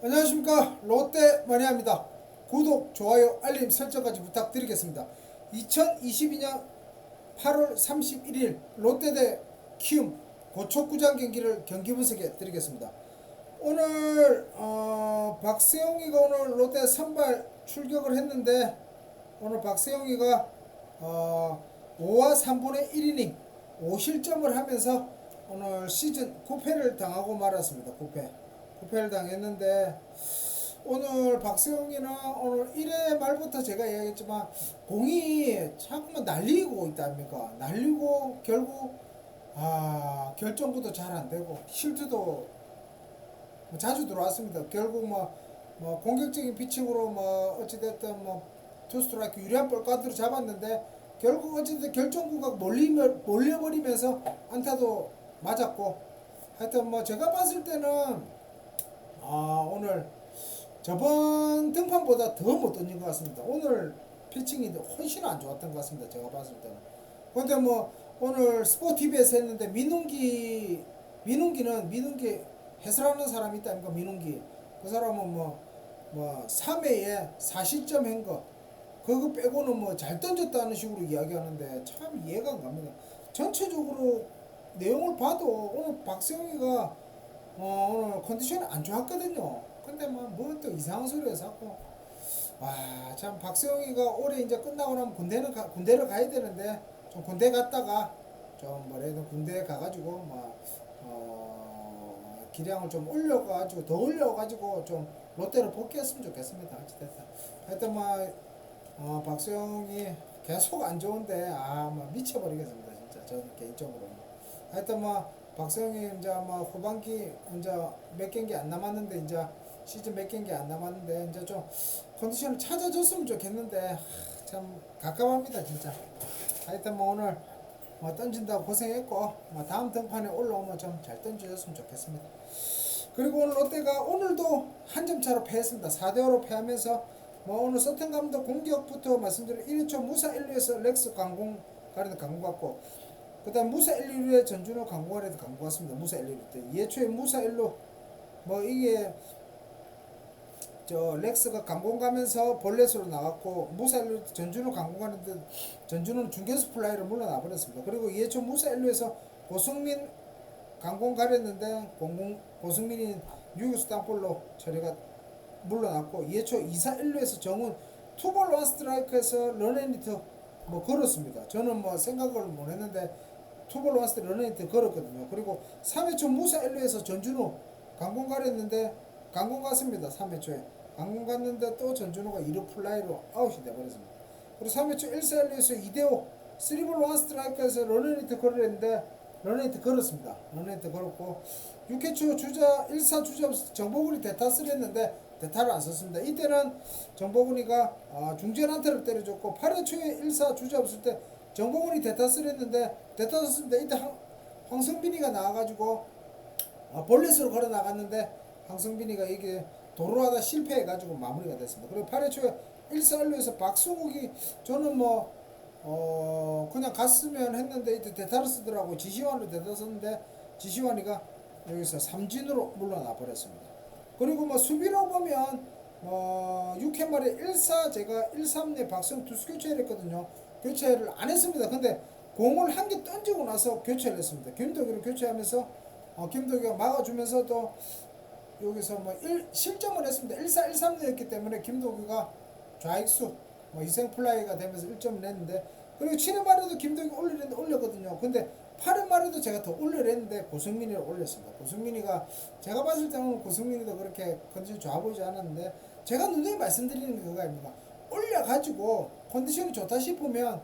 안녕하십니까 롯데 마니아입니다. 구독, 좋아요, 알림 설정까지 부탁드리겠습니다. 2022년 8월 31일 롯데 대 키움 고척구장 경기를 경기 분석해 드리겠습니다. 오늘 어, 박세용이가 오늘 롯데 선발 출격을 했는데 오늘 박세용이가 어, 5와 3분의 1이닝 5실점을 하면서 오늘 시즌 9패를 당하고 말았습니다. 9패. 9패를 당했는데 오늘 박세용이는 오늘 1회 말부터 제가 이야기했지만 공이 자꾸만 날리고 있다 아닙니까? 날리고 결국 아 결정구도 잘 안 되고 실투도 뭐 자주 들어왔습니다. 결국 뭐, 뭐 공격적인 피칭으로 뭐 어찌됐든 뭐 투스트라이크 유리한 볼 가드로 잡았는데 결국 어쨌든 결정구가 몰리며 몰려버리면서 안타도 맞았고 하여튼 뭐 제가 봤을 때는 아 오늘 저번 등판보다 더 못 던진 것 같습니다. 오늘 피칭이 훨씬 안 좋았던 것 같습니다. 제가 봤을 때는. 근데 뭐 오늘 스포티비에서 했는데 민웅기 민웅기는 민웅기 해설하는 사람이 있다 니까 민웅기 그 사람은 뭐뭐 3회에 4실점 한거 그거 빼고는 뭐 잘 던졌다는 식으로 이야기하는데 참 이해가 안 갑니다. 전체적으로 내용을 봐도 오늘 박세웅이가 어, 오늘 컨디션이 안 좋았거든요. 근데 뭐뭐또 이상한 소리 해서 자꾸 와 참 박세웅이가 올해 이제 끝나고 나면 군대는 가, 군대를 가야 되는데 좀 군대 갔다가 좀 뭐래도 군대 가가지고 뭐 어, 기량을 좀 올려가지고 더 올려가지고 좀 롯데로 복귀했으면 좋겠습니다. 어찌됐든 하여튼 뭐 어, 박세웅이 계속 안 좋은데 아뭐 미쳐버리겠습니다 진짜 저는 개인적으로 하여튼 뭐 박세웅이 이제 뭐 후반기 이제 몇 경기 안 남았는데 이제 시즌 몇 경기 안 남았는데 이제 좀 컨디션을 찾아줬으면 좋겠는데 하, 참 가깝합니다 진짜. 하여튼 뭐 오늘 뭐 던진다고 고생했고 뭐 다음 등판에 올라오면 좀 잘 던져줬으면 좋겠습니다. 그리고 오늘 롯데가 오늘도 한 점 차로 패했습니다. 4대 5로 패하면서 뭐 오늘 서튼 감독 공격부터 말씀드린 1초 무사 1루에서 렉스 강공 가르는 강공 같고 그 다음 무사 1, 2루에 전준호 강공하래도 강공 같습니다. 무사 1, 2루 때 예초에 무사 1루 뭐 이게 저 렉스가 강공 가면서 볼넷으로 나갔고 무사 1루 때 전준호 강공 가는데 전준호는 중계수 플라이를 물러나 버렸습니다. 그리고 예초 무사 1루에서 고승민 강공 가렸는데 공공 고승민이 유격수 땅볼로 처리가 물러났고 예초 2사 1루에서 정훈 투볼 원 스트라이크에서 런앤리트 뭐 걸었습니다. 저는 뭐 생각을 못 했는데 투볼 원 스트라이크 런앤리트 걸었거든요. 그리고 3회 초 무사 1루에서 전준호 강공 가렸는데 강공 갔습니다. 3회 초에 강공 갔는데 또 전준호가 2루 플라이로 아웃이 돼버렸습니다. 그리고 3회 초 1사 1루에서 이대호 3볼 원 스트라이크에서 런앤리트 걸었는데 런앤리트 걸었습니다. 런앤리트 걸었고 6회 초 주자 1사 주자 정보군이 대타스를 했는데 대타를 안 썼습니다. 이때는 정보군이가 아, 중전 한타를 때려줬고 8회 초에 1사 주자 없을 때 정보군이 대타스를 했는데 대타 썼습니다. 이때 황, 황성빈이가 나와가지고 아, 볼넷으로 걸어 나갔는데 황성빈이가 이게 도로 하다 실패해가지고 마무리가 됐습니다. 그리고 8회 초에 1사 1루에서 박수국이 저는 뭐 어, 그냥 갔으면 했는데 이때 대타를 쓰더라고 지시환으로 대타 썼는데 지시환이가 여기서 삼진으로 물러나 버렸습니다. 그리고 뭐 수비로 보면 어 6회 말에 1사 제가 1, 3내 박성 투수 교체를 했거든요. 교체를 안 했습니다. 근데 공을 한 개 던지고 나서 교체를 했습니다. 김덕기를 교체하면서 어 김덕기가 막아주면서 또 여기서 뭐 1, 실점을 했습니다. 1사 1, 3내였기 때문에 김덕기가 좌익수 뭐 희생 플라이가 되면서 1점을 냈는데 그리고 7회 말에도 김덕기 올리는데 올렸거든요. 근데 8회 말에도 제가 더 올려냈는데 고승민이를 올렸습니다. 고승민이가 제가 봤을 때는 고승민이도 그렇게 컨디션 좋아 보이지 않았는데 제가 누누이 말씀드리는 게 그거 아닙니까? 올려가지고 컨디션이 좋다 싶으면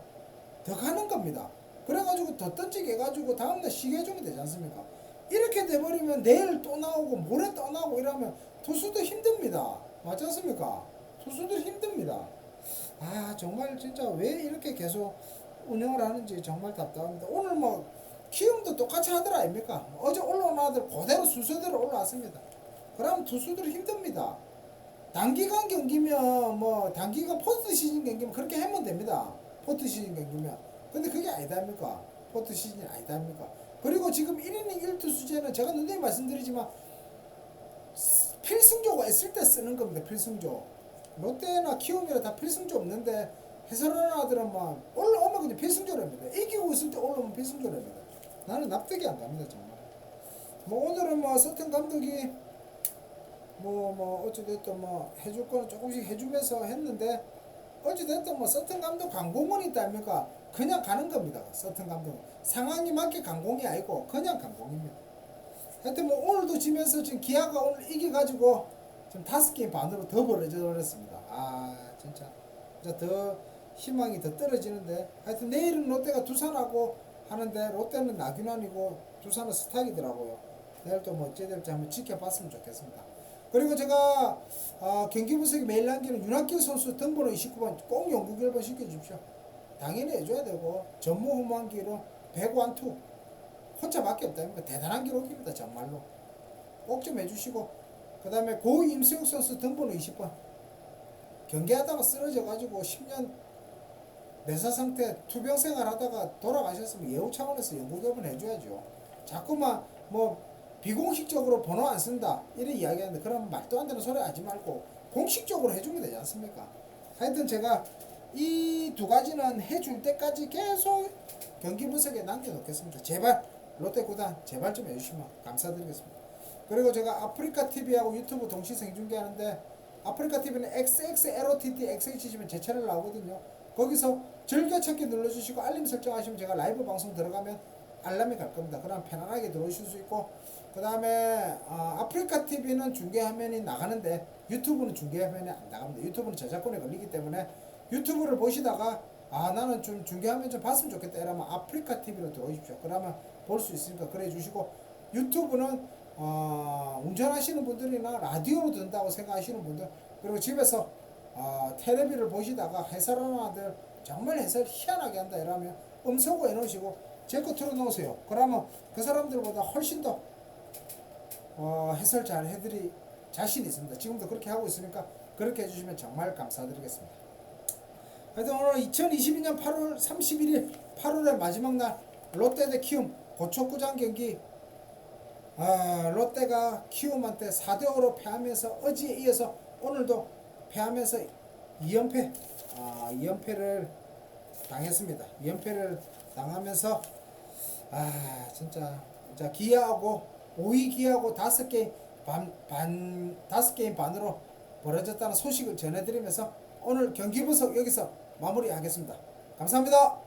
더 가는 겁니다. 그래가지고 더 던지게 해가지고 다음날 쉬게 해주면 되지 않습니까? 이렇게 돼버리면 내일 또 나오고 모레 또 나오고 이러면 투수도 힘듭니다. 맞지 않습니까? 투수들 힘듭니다. 아 정말 진짜 왜 이렇게 계속 운영을 하는지 정말 답답합니다. 오늘 뭐 키움도 똑같이 하더라 아닙니까? 어제 올라온 아들 그대로 순서대로 올라왔습니다. 그러면 투수들 힘듭니다. 단기간 경기면 뭐 단기간 포스트 시즌 경기면 그렇게 하면 됩니다. 포스트 시즌 경기면. 근데 그게 아니다입니까? 포스트 시즌이 아니다입니까? 그리고 지금 1이닝 1투수제는 제가 누누이 말씀드리지만 필승조가 있을 때 쓰는 겁니다. 필승조. 롯데나 키움이나 다 필승조 없는데 해설하는 막 올라오면 그냥 필승조랍니다. 이기고 있을 때 올라오면 필승조랍니다. 나는 납득이 안 갑니다 정말. 뭐 오늘은 뭐 서튼 감독이 뭐 뭐 어찌됐든 뭐 해줄 거는 조금씩 해주면서 했는데 어찌됐든 뭐 서튼 감독 강공은 있다 아닙니까? 그냥 가는 겁니다. 서튼 감독 상황이 맞게 강공이 아니고 그냥 강공입니다. 하여튼 뭐 오늘도 지면서 지금 기아가 오늘 이겨가지고 지금 다섯 게임 반으로 더 벌어져 버렸습니다. 아 진짜 진짜 더 희망이 더 떨어지는데 하여튼 내일은 롯데가 두산하고 하는데 롯데는 나균환이고 두산은 스탁이더라고요. 내일 또 뭐 어찌 될지 한번 지켜봤으면 좋겠습니다. 그리고 제가 어, 경기 분석이 매일 남기는 윤학길 선수 등번호 29번 꼭 연구 결번 시켜주십시오. 당연히 해줘야 되고 전무 후반기로 100완투 혼자밖에 없다니까 대단한 기록입니다 정말로. 꼭 좀 해주시고 그 다음에 고 임수혁 선수 등번호 20번. 경기하다가 쓰러져 가지고 10년 내사 상태 투병 생활 하다가 돌아가셨으면 예우 차원에서 연구 결번 해줘야죠. 자꾸만 뭐 비공식적으로 번호 안 쓴다 이런 이야기하는데 그럼 말도 안 되는 소리 하지 말고 공식적으로 해주면 되지 않습니까 하여튼 제가 이 두 가지는 해줄 때까지 계속 경기 분석에 남겨놓겠습니다. 제발 롯데 구단 제발 좀 해주시면 감사드리겠습니다. 그리고 제가 아프리카 TV하고 유튜브 동시 생중계하는데 아프리카 TV는 XXLOTT XX 치시면 제 채널 나오거든요. 거기서 즐겨찾기 눌러주시고 알림 설정하시면 제가 라이브 방송 들어가면 알람이 갈 겁니다. 그럼 편안하게 들어오실 수 있고 그 다음에 어, 아프리카 TV는 중계 화면이 나가는데 유튜브는 중계 화면이 안 나갑니다. 유튜브는 저작권에 걸리기 때문에 유튜브를 보시다가 아 나는 좀 중계 화면 좀 봤으면 좋겠다 이러면 아프리카 TV로 들어오십시오. 그러면 볼 수 있으니까 그래 주시고 유튜브는 어, 운전하시는 분들이나 라디오로 듣는다고 생각하시는 분들 그리고 집에서 어, 텔레비를 보시다가 해설하는 아들 정말 해설 희한하게 한다 이러면 음소거 해놓으시고 제 거 틀어놓으세요. 그러면 그 사람들보다 훨씬 더 어, 해설 잘 해드리 자신 있습니다. 지금도 그렇게 하고 있으니까 그렇게 해주시면 정말 감사드리겠습니다. 하여튼 오늘 2022년 8월 31일 8월의 마지막 날 롯데 대 키움 고척구장 경기 아, 롯데가 키움한테 4대 5로 패하면서 어제에 이어서 오늘도 패하면서 2연패 아, 2연패를 당했습니다. 2연패를 당하면서 아 진짜 진짜 기아하고 5위 기아하고 다섯 게임 반, 반 다섯 게임 반으로 벌어졌다는 소식을 전해드리면서 오늘 경기 분석 여기서 마무리하겠습니다. 감사합니다.